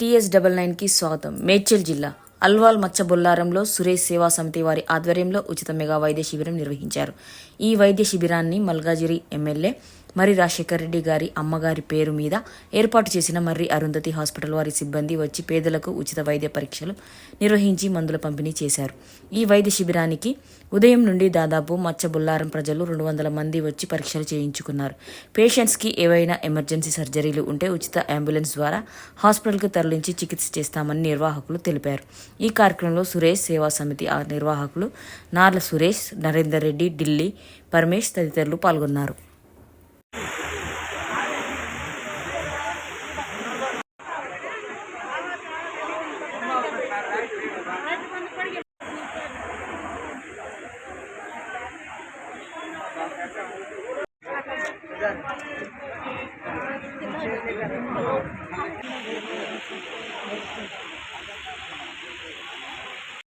TS double నైన్కి స్వాగతం. మేడ్చల్ జిల్లా అల్వాల్ మచ్చబొల్లారంలో సురేష్ సేవా సమితి వారి ఆధ్వర్యంలో ఉచిత మెగా వైద్య శిబిరం నిర్వహించారు. ఈ వైద్య శిబిరాన్ని మల్కాజిరి ఎమ్మెల్యే మర్రి రాజశేఖర్ రెడ్డి గారి అమ్మగారి పేరు మీద ఏర్పాటు చేసిన మర్రి అరుంధతి హాస్పిటల్ వారి సిబ్బంది వచ్చి పేదలకు ఉచిత వైద్య పరీక్షలు నిర్వహించి మందుల పంపిణీ చేశారు. ఈ వైద్య శిబిరానికి ఉదయం నుండి దాదాపు మచ్చబుల్లారం ప్రజలు రెండు వందల మంది వచ్చి పరీక్షలు చేయించుకున్నారు. పేషెంట్స్కి ఏవైనా ఎమర్జెన్సీ సర్జరీలు ఉంటే ఉచిత అంబులెన్స్ ద్వారా హాస్పిటల్కు తరలించి చికిత్స చేస్తామని నిర్వాహకులు తెలిపారు. ఈ కార్యక్రమంలో సురేష్ సేవా సమితి నిర్వాహకులు నార్ల సురేష్ నరేందర్ రెడ్డి ఢిల్లీ పరమేష్ తదితరులు పాల్గొన్నారు.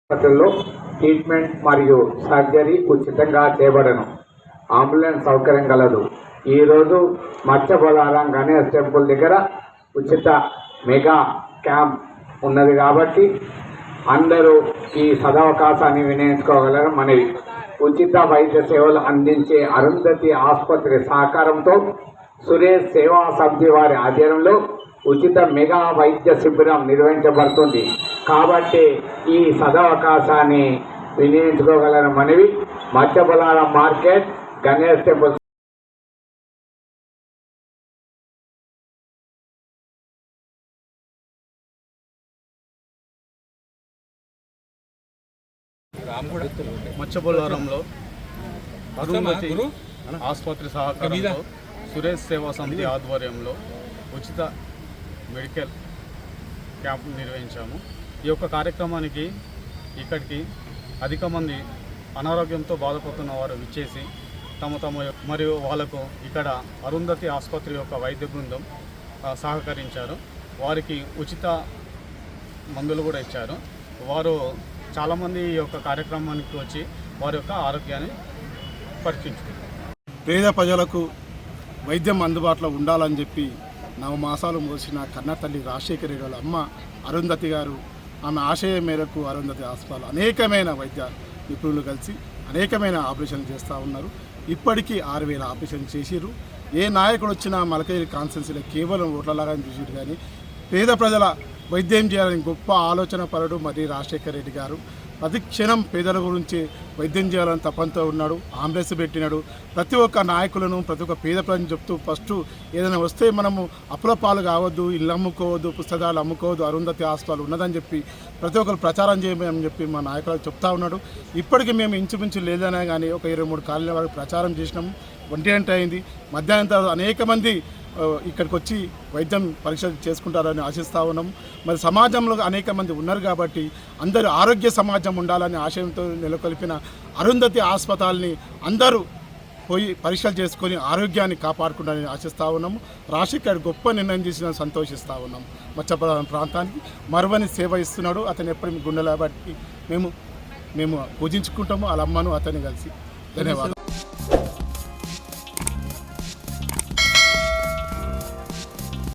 హాస్పిటల్లో ట్రీట్మెంట్ మరియు సర్జరీ ఉచితంగా చేయబడను. అంబులెన్స్ సౌకర్యం కలదు. ఈరోజు మత్స్యబొలారం గణేష్ టెంపుల్ దగ్గర ఉచిత మెగా క్యాంప్ ఉన్నది కాబట్టి అందరూ ఈ సదవకాశాన్ని వినియోగించుకోగలరు. మనవి ఉచిత వైద్య సేవలు అందించే అరుంధతి ఆసుపత్రి సహకారంతో సురేష్ సేవా సమితి వారి ఆధ్వర్యంలో ఉచిత మెగా వైద్య శిబిరం నిర్వహించబడుతుంది. కాబట్టి ఈ సదవకాశాన్ని వినియోగించుకోగలరు మనవి. Machabollaram market Ganesh temple. Arundhati ఆసుపత్రి సహకారంలో సురేష్ సేవా సమితి ఆధ్వర్యంలో ఉచిత మెడికల్ క్యాంప్ నిర్వహించాము. ఈ యొక్క కార్యక్రమానికి ఇక్కడికి అధిక మంది అనారోగ్యంతో బాధపడుతున్న వారు విచ్చేసి తమ తమ మరియు వాళ్ళకు ఇక్కడ అరుంధతి ఆసుపత్రి యొక్క వైద్య బృందం సహకరించారు. వారికి ఉచిత మందులు కూడా ఇచ్చారు. వారు చాలామంది ఈ యొక్క కార్యక్రమానికి వచ్చి వారి యొక్క ఆరోగ్యాన్ని పరీక్షించుకున్నారు పేద ప్రజలకు వైద్యం అందుబాటులో ఉండాలని చెప్పి నవమాసాలు మోసిన కన్నతల్లి రాజశేఖర్ గారు అమ్మ అరుంధతి గారు ఆమె ఆశయం మేరకు అరుంధతి హాస్పిటల్ అనేకమైన వైద్య నిపుణులు కలిసి అనేకమైన ఆపరేషన్లు చేస్తూ ఉన్నారు. ఇప్పటికీ ఆరు వేల ఆపరేషన్ చేసిరు ఏ నాయకుడు వచ్చినా మలకగిరి కాన్స్టెన్సీలో కేవలం ఓట్లలాగా చూసిరు కానీ పేద ప్రజల వైద్యం చేయాలని గొప్ప ఆలోచన పరుడు మరి రాజశేఖర రెడ్డి గారు. ప్రతి క్షణం పేదల గురించి వైద్యం చేయాలని తపంతో ఉన్నాడు ఆంబులెన్స్ పెట్టినాడు. ప్రతి ఒక్క నాయకులను ప్రతి ఒక్క పేద ప్రజలను చెప్తూ ఫస్ట్ ఏదైనా వస్తే మనము అప్పుల పాలు కావద్దు ఇల్లు అమ్ముకోవద్దు పుస్తకాలు అమ్ముకోవద్దు అరుంధతి హాస్పిటల్ ఉన్నదని చెప్పి ప్రతి ఒక్కరు ప్రచారం చేయమని చెప్పి మా నాయకులు చెప్తా ఉన్నాడు. ఇప్పటికీ మేము ఇంచుమించు లేదనే కానీ ఒక ఇరవై మూడు కాలనీ వరకు ప్రచారం చేసినాము. ఒంటి గంట అయింది. మధ్యాహ్నం తర్వాత అనేక మంది ఇక్కడికి వచ్చి వైద్యం పరీక్ష చేసుకుంటారని ఆశిస్తా ఉన్నాం. మరి సమాజంలో అనేక మంది ఉన్నారు కాబట్టి అందరూ ఆరోగ్య సమాజం ఉండాలని ఆశయంతో నెలకొల్పిన అరుంధతి ఆస్పతాల్ని అందరూ పోయి పరీక్షలు చేసుకొని ఆరోగ్యాన్ని కాపాడుకుంటారని ఆశిస్తూ ఉన్నాము రాజశేఖర్ గొప్ప నిర్ణయం చేసిన సంతోషిస్తూ ఉన్నాం. మత్స్యప్రధాన ప్రాంతానికి మరువని సేవ ఇస్తున్నాడు. అతను ఎప్పుడు గుండెల బట్టి మేము మేము పూజించుకుంటాము. వాళ్ళ అమ్మను అతన్ని కలిసి. ధన్యవాదాలు.